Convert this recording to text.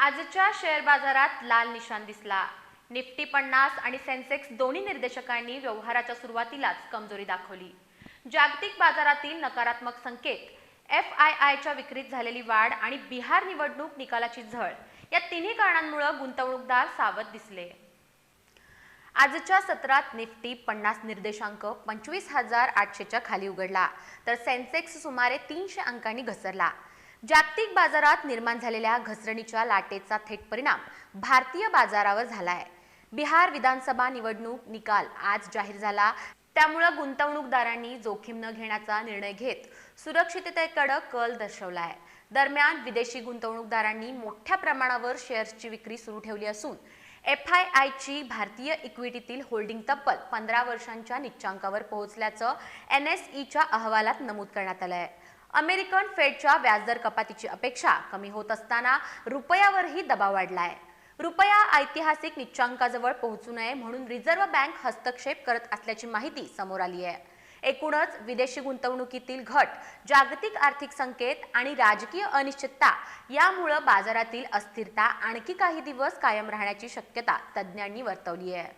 आजच्या शेअर बाजारात लाल निशाण दिसला. निफ्टी पन्नास आणि सेन्सेक्स दोन्ही निर्देशकांनी व्यवहाराच्या सुरुवातीलाच कमजोरी दाखवली. जागतिक बाजारातील नकारात्मक संकेत एफ आय आयच्या विक्रीत झालेली वाढ आणि बिहार निवडणूक निकालाची झळ या तिन्ही कारणांमुळे गुंतवणूकदार सावध दिसले. आजच्या सत्रात निफ्टी पन्नास निर्देशांक पंचवीस हजार आठशेच्या खाली उघडला तर सेन्सेक्स सुमारे तीनशे अंकांनी घसरला. जागतिक बाजारात निर्माण झालेल्या घसरणीच्या लाटेचा थेट परिणाम भारतीय बाजारावर झालाय. बिहार विधानसभा निवडणूक निकाल आज जाहीर झाला. त्यामुळं गुंतवणूकदारांनी जोखीम न घेण्याचा निर्णय घेत सुरक्षिततेकडे कल दर्शवलाय. दरम्यान विदेशी गुंतवणूकदारांनी मोठ्या प्रमाणावर शेअर्सची विक्री सुरू ठेवली असून एफ आय आयची भारतीय इक्विटीतील होल्डिंग तब्बल पंधरा वर्षांच्या निच्चांकावर पोहोचल्याचं एन एस ईच्या अहवालात नमूद करण्यात आलं आहे अमेरिकन फेडच्या व्याजदर कपातीची अपेक्षा कमी होत असताना रुपयावरही दबाव वाढलाय. रुपया ऐतिहासिक निच्चांकाजवळ पोहोचू नये म्हणून रिझर्व्ह बँक हस्तक्षेप करत असल्याची माहिती समोर आली आहे. एकूणच विदेशी गुंतवणुकीतील घट जागतिक आर्थिक संकेत आणि राजकीय अनिश्चितता यामुळं बाजारातील अस्थिरता आणखी काही दिवस कायम राहण्याची शक्यता तज्ज्ञांनी वर्तवली आहे.